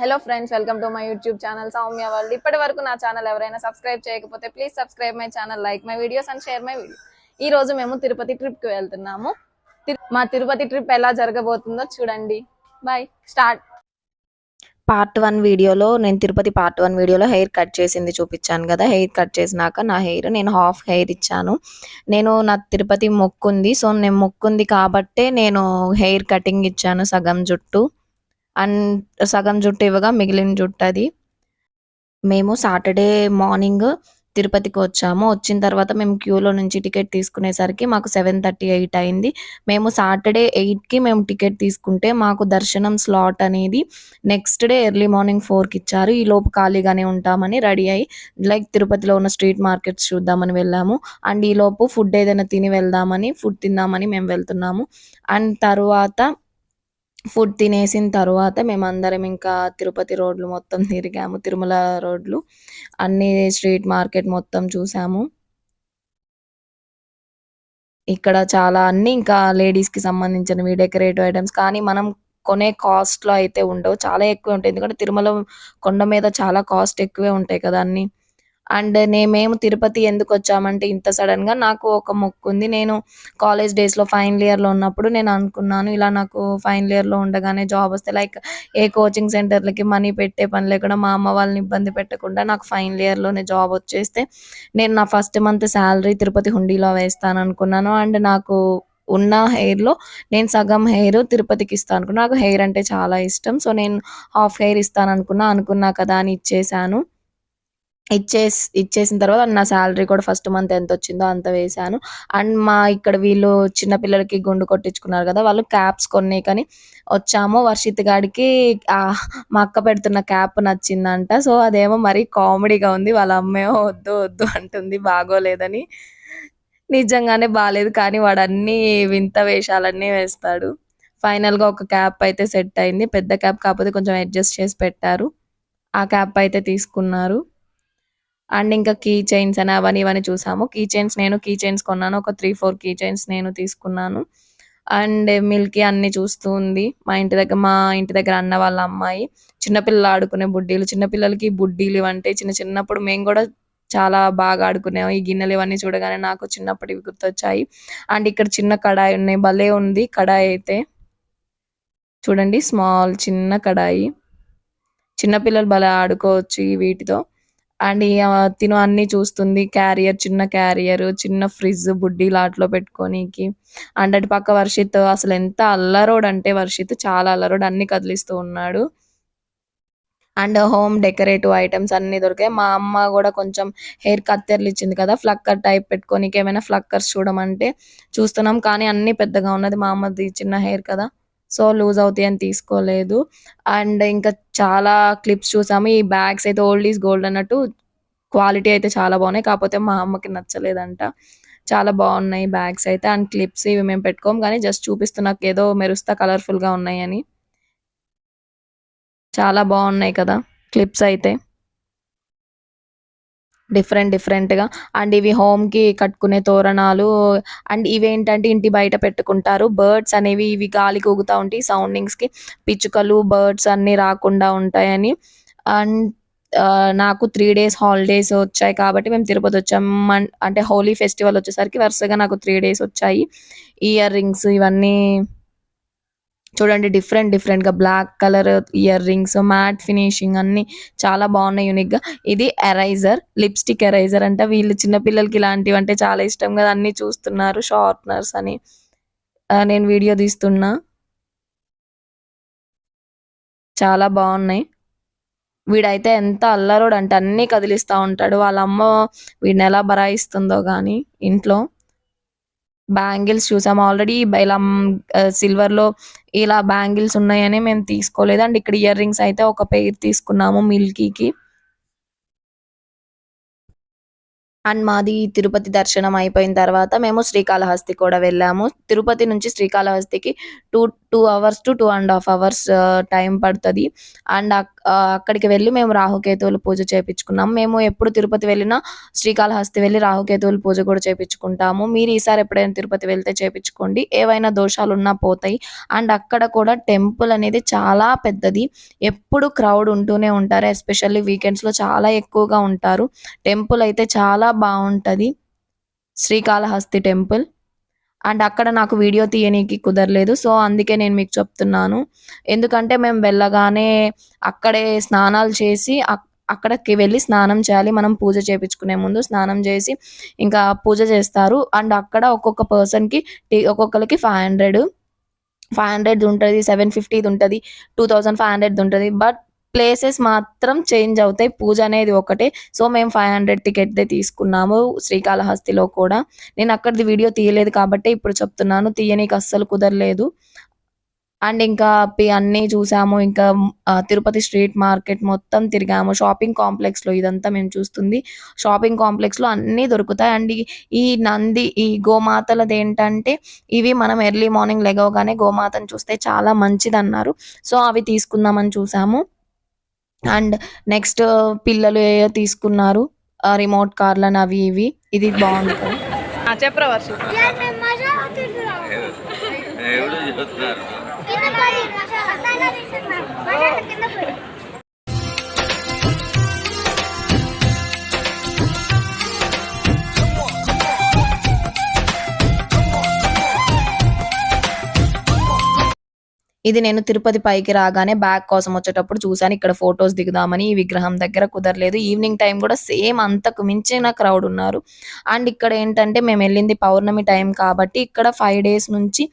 Hello friends welcome to my YouTube channel Soumya వాళ్ళు ఇప్పటి వరకు నా ఛానల్ ఎవరైనా సబ్స్క్రైబ్ చేయకపోతే please subscribe my channel like my videos and share my video ఈ రోజు మేము తిరుపతి ట్రిప్కి వెళ్తున్నాము. మా తిరుపతి ట్రిప్ ఎలా జరగబోతుందో చూడండి. బాయ్ స్టార్ట్ పార్ట్ వన్ వీడియోలో నేను తిరుపతి పార్ట్ వన్ వీడియోలో హెయిర్ కట్ చేసింది చూపించాను కదా. హెయిర్ కట్ చేసినాక నా హెయిర్ నేను హాఫ్ హెయిర్ ఇచ్చాను. నేను నా తిరుపతి మొక్కుంది. సో నేను మొక్కుంది కాబట్టే నేను హెయిర్ కటింగ్ ఇచ్చాను సగం జుట్టు. అండ్ సగం జుట్టు ఇవ్వగా మిగిలిన జుట్టు అది. మేము సాటర్డే మార్నింగ్ తిరుపతికి వచ్చాము. వచ్చిన తర్వాత మేము క్యూలో నుంచి టికెట్ తీసుకునేసరికి మాకు సెవెన్ థర్టీ ఎయిట్ అయింది. మేము సాటర్డే ఎయిట్కి మేము టికెట్ తీసుకుంటే మాకు దర్శనం స్లాట్ అనేది నెక్స్ట్ డే ఎర్లీ మార్నింగ్ ఫోర్కి ఇచ్చారు. ఈ లోపు ఖాళీగానే ఉంటామని రెడీ అయ్యి లైక్ తిరుపతిలో ఉన్న స్ట్రీట్ మార్కెట్స్ చూద్దామని వెళ్ళాము. అండ్ ఈ లోపు ఫుడ్ ఏదైనా తిని వెళ్దామని ఫుడ్ తిందామని మేము వెళ్తున్నాము. అండ్ తర్వాత ఫుడ్ తినేసిన తర్వాత మేమందరం ఇంకా తిరుపతి రోడ్లు మొత్తం తిరిగాము. తిరుమల రోడ్లు అన్ని స్ట్రీట్ మార్కెట్ మొత్తం చూసాము. ఇక్కడ చాలా అన్ని ఇంకా లేడీస్కి సంబంధించినవి డెకరేటివ్ ఐటమ్స్ కానీ మనం కొనే కాస్ట్లో అయితే ఉండవు. చాలా ఎక్కువ ఉంటాయి. ఎందుకంటే తిరుమల కొండ మీద చాలా కాస్ట్ ఎక్కువే ఉంటాయి కదా అన్ని. అండ్ నేనేము తిరుపతి ఎందుకు వచ్చామంటే ఇంత సడన్గా నాకు ఒక మొక్కు ఉంది నేను కాలేజ్ డేస్లో ఫైనల్ ఇయర్లో ఉన్నప్పుడు నేను అనుకున్నాను ఇలా నాకు ఫైనల్ ఇయర్లో ఉండగానే జాబ్ వస్తే లైక్ ఏ కోచింగ్ సెంటర్లకి మనీ పెట్టే పని లేకుండా మా అమ్మ వాళ్ళని ఇబ్బంది పెట్టకుండా నాకు ఫైనల్ ఇయర్లోనే జాబ్ వచ్చేస్తే నేను నా ఫస్ట్ మంత్ శాలరీ తిరుపతి హుండీలో వేస్తాను అనుకున్నాను. అండ్ నాకు ఉన్న హెయిర్లో నేను సగం హెయిర్ తిరుపతికి ఇస్తాను అనుకున్నా. నాకు హెయిర్ అంటే చాలా ఇష్టం. సో నేను హాఫ్ హెయిర్ ఇస్తాను అనుకున్నా అనుకున్నా కదా అని ఇచ్చేసాను. ఇచ్చేసి ఇచ్చేసిన తర్వాత నా శాలరీ కూడా ఫస్ట్ మంత్ ఎంత వచ్చిందో అంత వేశాను అండ్ మా ఇక్కడ వీళ్ళు చిన్న పిల్లలకి గుండు కొట్టించుకున్నారు కదా వాళ్ళు క్యాప్స్ కొన్ని కానీ వచ్చాము. వర్షిత్ గాడికి మా అక్క పెడుతున్న క్యాప్ నచ్చిందంట. సో అదేమో మరీ కామెడీగా ఉంది. వాళ్ళ అమ్మేమో వద్దు వద్దు అంటుంది. బాగోలేదని. నిజంగానే బాగాలేదు కానీ వాడు అన్ని వింత వేషాలన్నీ వేస్తాడు. ఫైనల్గా ఒక క్యాప్ అయితే సెట్ అయింది. పెద్ద క్యాప్ కాకపోతే కొంచెం అడ్జస్ట్ చేసి పెట్టారు. ఆ క్యాప్ అయితే తీసుకున్నారు. అండ్ ఇంకా కీ చైన్స్ అని అవన్నీ ఇవన్నీ చూసాము. కీ చైన్స్ నేను కీ చైన్స్ కొన్నాను. ఒక త్రీ ఫోర్ కీ చైన్స్ నేను తీసుకున్నాను. అండ్ మిల్కీ అన్ని చూస్తూ ఉంది. మా ఇంటి దగ్గర మా ఇంటి దగ్గర అన్న వాళ్ళ అమ్మాయి. చిన్నపిల్లలు ఆడుకునే బుడ్డీలు. చిన్నపిల్లలకి బుడ్డీలు ఇవంటే చిన్న చిన్నప్పుడు మేము కూడా చాలా బాగా ఆడుకునేము ఈ గిన్నెలు ఇవన్నీ చూడగానే నాకు చిన్నప్పటి గుర్తొచ్చాయి. అండ్ ఇక్కడ చిన్న కడాయి ఉన్నాయి. భలే ఉంది కడాయి అయితే. చూడండి స్మాల్ చిన్న కడాయి. చిన్నపిల్లలు భలే ఆడుకోవచ్చు ఈ వీటితో. అండ్ తిను అన్ని చూస్తుంది. క్యారియర్ చిన్న క్యారియర్ చిన్న ఫ్రిడ్జ్ బుడ్డి లాట్లో పెట్టుకోనీకి. అండ్ అటు పక్క వర్షిత్ అసలు ఎంత అల్లరోడు అంటే వర్షిత్ చాలా అల్లరోడు అన్ని కదిలిస్తూ ఉన్నాడు. అండ్ హోమ్ డెకరేటివ్ ఐటమ్స్ అన్ని దొరికాయి. మా అమ్మ కూడా కొంచెం హెయిర్ కత్తెర్లు ఇచ్చింది కదా ఫ్లక్కర్ టైప్ పెట్టుకోనికి ఏమైనా ఫ్లక్కర్స్ చూడమంటే చూస్తున్నాం. కానీ అన్ని పెద్దగా ఉన్నది మా అమ్మది చిన్న హెయిర్ కదా. సో లూజ్ అవుతాయి అని తీసుకోలేదు. అండ్ ఇంకా చాలా క్లిప్స్ చూసాము. ఈ బ్యాగ్స్ అయితే ఓల్డ్ ఈజ్ గోల్డ్ అన్నట్టు క్వాలిటీ అయితే చాలా బాగున్నాయి. కాకపోతే మా అమ్మకి నచ్చలేదంట. చాలా బాగున్నాయి బ్యాగ్స్ అయితే. అండ్ క్లిప్స్ ఇవి మేము పెట్టుకోము కానీ జస్ట్ చూపిస్తున్నాకు ఏదో మెరుస్తా కలర్ఫుల్గా ఉన్నాయని. చాలా బాగున్నాయి కదా క్లిప్స్ అయితే. డిఫరెంట్ డిఫరెంట్గా. అండ్ ఇవి హోమ్కి కట్టుకునే తోరణాలు. అండ్ ఇవేంటంటే ఇంటి బయట పెట్టుకుంటారు. బర్డ్స్ అనేవి ఇవి గాలికి ఊగుతా ఉంటాయి. సౌండింగ్స్కి పిచ్చుకలు బర్డ్స్ అన్నీ రాకుండా ఉంటాయని. అండ్ నాకు త్రీ డేస్ హాలిడేస్ వచ్చాయి కాబట్టి మేము తిరుపతి వచ్చాం. మన్- అంటే హోలీ ఫెస్టివల్ వచ్చేసరికి వరుసగా నాకు త్రీ డేస్ వచ్చాయి. ఇయర్ రింగ్స్ ఇవన్నీ చూడండి డిఫరెంట్ డిఫరెంట్గా black colour earrings matte finishing అన్ని చాలా బాగున్నాయి యూనిక్గా ఇది ఎరైజర్ లిప్స్టిక్ ఎరైజర్ అంటే. వీళ్ళు చిన్నపిల్లలకి ఇలాంటివి అంటే చాలా ఇష్టం కదా అన్ని చూస్తున్నారు షార్ప్నర్స్ అని. నేను వీడియో తీస్తున్నా. చాలా బాగున్నాయి. వీడైతే ఎంత అల్లరోడు అంటే అన్ని కదిలిస్తా ఉంటాడు. వాళ్ళ అమ్మ వీడిని ఎలా బరాయిస్తుందో కానీ ఇంట్లో. బ్యాంగిల్స్ చూసాము. ఆల్రెడీ ఇలా సిల్వర్లో ఇలా బ్యాంగిల్స్ ఉన్నాయని మేము తీసుకోలేదు. అండ్ ఇక్కడ ఇయర్ రింగ్స్ అయితే ఒక పెయిర్ తీసుకున్నాము మిల్కీకి. అండ్ మాది తిరుపతి దర్శనం అయిపోయిన తర్వాత మేము శ్రీకాళహస్తి కూడా వెళ్ళాము. తిరుపతి నుంచి శ్రీకాళహస్తికి two two hours to two and half hours time పడుతుంది. అండ్ అక్కడికి వెళ్ళి మేము రాహుకేతువులు పూజ చేయించుకున్నాం మేము ఎప్పుడు తిరుపతి వెళ్ళినా శ్రీకాళహస్తి వెళ్ళి రాహుకేతువులు పూజ కూడా చేయించుకుంటాము మీరు ఈసారి ఎప్పుడైనా తిరుపతి వెళ్తే చేపించుకోండి. ఏవైనా దోషాలు ఉన్నా పోతాయి. అండ్ అక్కడ కూడా టెంపుల్ అనేది చాలా పెద్దది. ఎప్పుడు క్రౌడ్ ఉంటూనే ఉంటారు. ఎస్పెషల్లీ వీకెండ్స్లో చాలా ఎక్కువగా ఉంటారు. టెంపుల్ అయితే చాలా బాగుంటుంది. శ్రీకాళహస్తి టెంపుల్. అండ్ అక్కడ నాకు వీడియో తీయనీకి కుదరలేదు. సో అందుకే నేను మీకు చెప్తున్నాను. ఎందుకంటే మేము వెళ్ళగానే అక్కడే స్నానాలు చేసి అక్కడికి వెళ్ళి స్నానం చేయాలి. మనం పూజ చేపించుకునే ముందు స్నానం చేసి ఇంకా పూజ చేస్తారు. అండ్ అక్కడ ఒక్కొక్క పర్సన్కి ఒక్కొక్కరికి ఫైవ్ హండ్రెడ్. ఫైవ్ హండ్రెడ్ ఉంటుంది సెవెన్ ఫిఫ్టీది ఉంటుంది టూ థౌజండ్ ఫైవ్ హండ్రెడ్ ఉంటుంది. బట్ ప్లేసెస్ మాత్రం చేంజ్ అవుతాయి. పూజ అనేది ఒకటే. సో మేము ఫైవ్ హండ్రెడ్ టికెట్దే తీసుకున్నాము శ్రీకాళహస్తిలో కూడా. నేను అక్కడిది వీడియో తీయలేదు కాబట్టి ఇప్పుడు చెప్తున్నాను. తీయనీకి అస్సలు కుదరలేదు. అండ్ ఇంకా అన్నీ చూసాము. ఇంకా తిరుపతి స్ట్రీట్ మార్కెట్ మొత్తం తిరిగాము. షాపింగ్ కాంప్లెక్స్లో ఇదంతా మేము చూస్తుంది. షాపింగ్ కాంప్లెక్స్లో అన్నీ దొరుకుతాయి. అండ్ ఈ- ఈ నంది ఈ గోమాతలది ఏంటంటే ఇవి మనం ఎర్లీ మార్నింగ్ లెగవగానే గోమాతను చూస్తే చాలా మంచిది అన్నారు సో అవి తీసుకుందామని చూసాము. అండ్ నెక్స్ట్ పిల్లలు ఏయో తీసుకున్నారు? రిమోట్ కార్లను అవి ఇవి. ఇది బాగుంటుంది. చెప్పరా వర్షి. यार ఇది నేను తిరుపతి పైకి రాగానే బ్యాగ్ కోసం వచ్చేటప్పుడు చూశాను. ఇక్కడ ఫొటోస్ దిగుదామని ఈ విగ్రహం దగ్గర కుదరలేదు. ఈవినింగ్ టైం కూడా సేమ్ అంతకు మించిన క్రౌడ్ ఉన్నారు. అండ్ ఇక్కడ ఏంటంటే మేము వెళ్ళింది పౌర్ణమి టైం కాబట్టి ఇక్కడ ఫైవ్ డేస్ నుంచి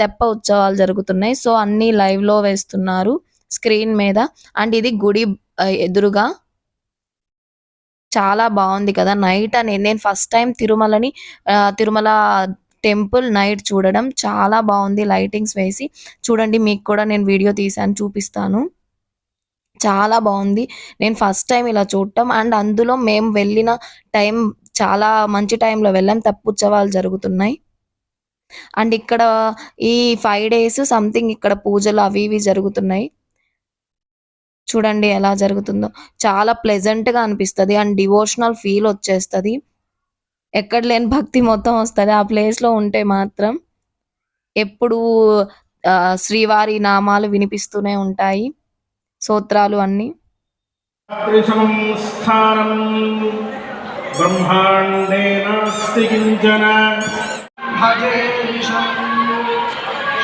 తెప్ప ఉత్సవాలు జరుగుతున్నాయి. సో అన్నీ లైవ్లో వేస్తున్నారు స్క్రీన్ మీద. అండ్ ఇది గుడి ఎదురుగా చాలా బాగుంది కదా. నైట్ అని నేను ఫస్ట్ టైం తిరుమలని తిరుమల టెంపుల్ నైట్ చూడడం చాలా బాగుంది. లైటింగ్స్ వేసి చూడండి మీకు కూడా నేను వీడియో తీసాను చూపిస్తాను. చాలా బాగుంది. నేను ఫస్ట్ టైం ఇలా చూడటం అండ్ అందులో మేము వెళ్ళిన టైం చాలా మంచి టైంలో వెళ్ళాం. తప్పు ఉత్సవాలు జరుగుతున్నాయి. అండ్ ఇక్కడ ఈ ఫైవ్ డేస్ సంథింగ్ ఇక్కడ పూజలు అవి ఇవి జరుగుతున్నాయి. చూడండి ఎలా జరుగుతుందో. చాలా ప్లెజెంట్గా అనిపిస్తుంది. అండ్ డివోషనల్ ఫీల్ వచ్చేస్తుంది. ఎక్కడ లేని భక్తి మొత్తం వస్తుంది. ఆ ప్లేస్లో ఉంటే మాత్రం ఎప్పుడు శ్రీవారి నామాలు వినిపిస్తూనే ఉంటాయి. సూత్రాలు అన్ని.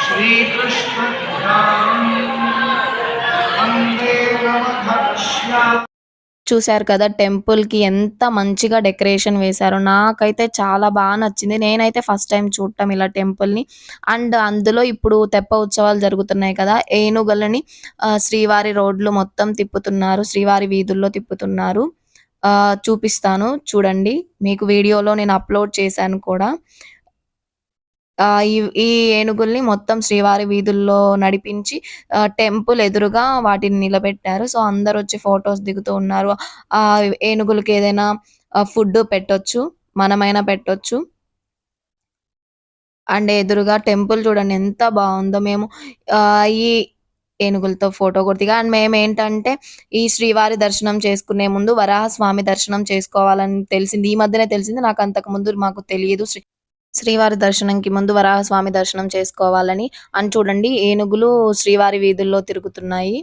శ్రీకృష్ణ చూశారు కదా టెంపుల్కి ఎంత మంచిగా డెకరేషన్ వేశారో. నాకైతే చాలా బాగా నచ్చింది. నేనైతే ఫస్ట్ టైం చూడటం ఇలా టెంపుల్ని అండ్ అందులో ఇప్పుడు తెప్ప ఉత్సవాలు జరుగుతున్నాయి కదా ఏనుగులని శ్రీవారి రోడ్లు మొత్తం తిప్పుతున్నారు శ్రీవారి వీధుల్లో తిప్పుతున్నారు. చూపిస్తాను చూడండి. మీకు వీడియోలో నేను అప్లోడ్ చేశాను కూడా. ఈ ఈ ఏనుగుల్ని మొత్తం శ్రీవారి వీధుల్లో నడిపించి టెంపుల్ ఎదురుగా వాటిని నిలబెట్టారు. సో అందరు వచ్చి ఫొటోస్ దిగుతూ ఉన్నారు. ఆ ఏనుగులకి ఏదైనా ఫుడ్ పెట్టొచ్చు మనమైనా పెట్టొచ్చు. అండ్ ఎదురుగా టెంపుల్ చూడండి ఎంత బాగుందో. మేము ఆ ఈ ఏనుగులతో ఫోటో కొడుతుగా. అండ్ మేము ఏంటంటే ఈ శ్రీవారి దర్శనం చేసుకునే ముందు వరాహ స్వామి దర్శనం చేసుకోవాలని తెలిసింది. ఈ మధ్యనే తెలిసింది. నాకు అంతకు ముందు మాకు తెలియదు. శ్రీ శ్రీవారి దర్శనంకి ముందు వరాహ స్వామి దర్శనం చేసుకోవాలని. అని చూడండి ఏనుగులు శ్రీవారి వీధుల్లో తిరుగుతున్నాయి.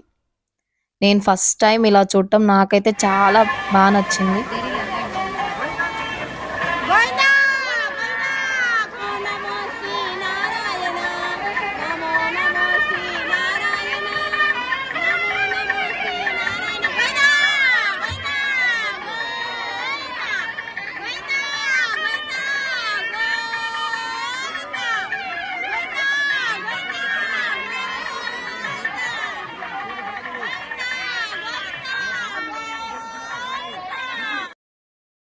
నేను ఫస్ట్ టైం ఇలా చూడటం నాకైతే చాలా బాగా నచ్చింది.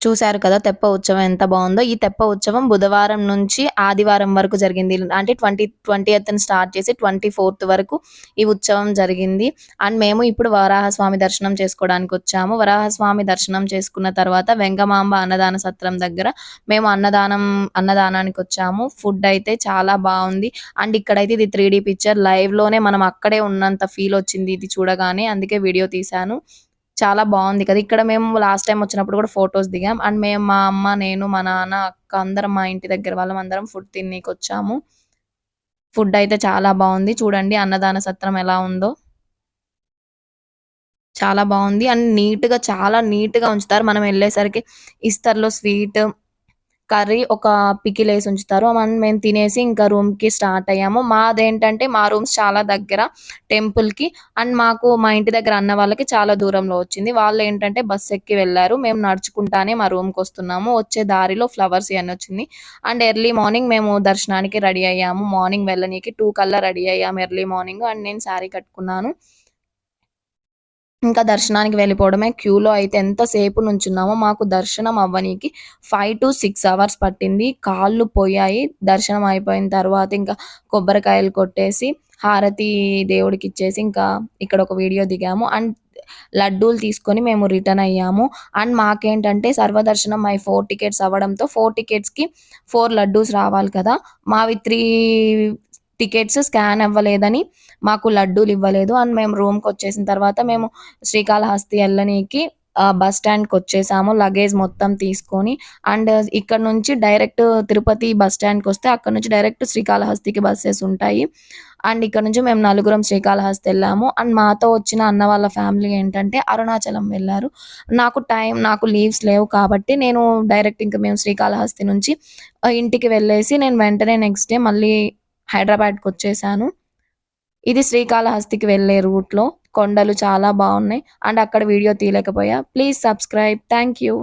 చూశారు కదా తెప్ప ఉత్సవం ఎంత బాగుందో. ఈ తెప్ప ఉత్సవం బుధవారం నుంచి ఆదివారం వరకు జరిగింది. అంటే ట్వంటీ ట్వంటీ స్టార్ట్ చేసి ట్వంటీ ఫోర్త్ వరకు ఈ ఉత్సవం జరిగింది. అండ్ మేము ఇప్పుడు వరాహస్వామి దర్శనం చేసుకోవడానికి వచ్చాము. వరాహస్వామి దర్శనం చేసుకున్న తర్వాత వెంగమాంబ అన్నదాన సత్రం దగ్గర మేము అన్నదానం అన్నదానానికి వచ్చాము. ఫుడ్ అయితే చాలా బాగుంది. అండ్ ఇక్కడైతే ఇది త్రీ పిక్చర్. లైవ్లోనే మనం అక్కడే ఉన్నంత ఫీల్ వచ్చింది ఇది చూడగానే. అందుకే వీడియో తీశాను. చాలా బాగుంది కదా. ఇక్కడ మేము లాస్ట్ టైం వచ్చినప్పుడు కూడా ఫొటోస్ దిగాం. అండ్ మేము మా అమ్మ నేను మా నాన్న అక్క అందరం మా ఇంటి దగ్గర వాళ్ళం అందరం ఫుడ్ తిన్నీకి వచ్చాము. ఫుడ్ అయితే చాలా బాగుంది. చూడండి అన్నదాన సత్రం ఎలా ఉందో. చాలా బాగుంది. అండ్ నీట్గా చాలా నీట్గా ఉంచుతారు. మనం వెళ్ళేసరికి ఇస్తర్లో స్వీట్ కర్రీ ఒక పికిల్ వేసి ఉంచుతారు. మనం మేము తినేసి ఇంకా రూమ్కి స్టార్ట్ అయ్యాము. మాదేంటంటే మా రూమ్స్ చాలా దగ్గర టెంపుల్కి అండ్ మాకు మా ఇంటి దగ్గర అన్న వాళ్ళకి చాలా దూరంలో వచ్చింది. వాళ్ళు ఏంటంటే బస్ ఎక్కి వెళ్ళారు. మేము నడుచుకుంటానే మా రూమ్కి వస్తున్నాము. వచ్చే దారిలో ఫ్లవర్స్ ఇవన్నీ వచ్చింది. అండ్ ఎర్లీ మార్నింగ్ మేము దర్శనానికి రెడీ అయ్యాము. మార్నింగ్ వెళ్ళనీకి టూ కల్లా రెడీ అయ్యాము ఎర్లీ మార్నింగ్ అండ్ నేను శారీ కట్టుకున్నాను. ఇంకా దర్శనానికి వెళ్ళిపోవడమే క్యూలో అయితే ఎంతసేపు నుంచున్నామో మాకు దర్శనం అవ్వనీకి ఫైవ్ టు సిక్స్ అవర్స్ పట్టింది. కాళ్ళు పోయాయి. దర్శనం అయిపోయిన తర్వాత ఇంకా కొబ్బరికాయలు కొట్టేసి హారతి దేవుడికి ఇచ్చేసి ఇంకా ఇక్కడ ఒక వీడియో దిగాము. అండ్ లడ్డూలు తీసుకొని మేము రిటర్న్ అయ్యాము. అండ్ మాకేంటంటే సర్వదర్శనం మై ఫోర్ టికెట్స్ అవ్వడంతో ఫోర్ టికెట్స్కి ఫోర్ లడ్డూస్ రావాలి కదా. మావి త్రీ టికెట్స్ స్కాన్ అవ్వలేదని మాకు లడ్డూలు ఇవ్వలేదు. అండ్ మేము రూమ్కి వచ్చేసిన తర్వాత మేము శ్రీకాళహస్తి వెళ్ళనీకి బస్ స్టాండ్కి వచ్చేసాము. లగేజ్ మొత్తం తీసుకొని అండ్ ఇక్కడ నుంచి డైరెక్ట్ తిరుపతి బస్ స్టాండ్కి వస్తే అక్కడ నుంచి డైరెక్ట్ శ్రీకాళహస్తికి బస్సెస్ ఉంటాయి. అండ్ ఇక్కడ నుంచి మేము నలుగురం శ్రీకాళహస్తి వెళ్ళాము అండ్ మాతో వచ్చిన అన్న వాళ్ళ ఫ్యామిలీ ఏంటంటే అరుణాచలం వెళ్ళారు. నాకు టైం నాకు లీవ్స్ లేవు కాబట్టి నేను డైరెక్ట్ ఇంకా మేము శ్రీకాళహస్తి నుంచి ఇంటికి వెళ్ళేసి నేను వెంటనే నెక్స్ట్ డే మళ్ళీ హైదరాబాద్కి వచ్చేసాను. ఇది శ్రీకాళహస్తికి వెళ్ళే రూట్లో. కొండలు చాలా బాగున్నాయి. అండ్ అక్కడ video తీయలేకపోయా. Please subscribe. Thank you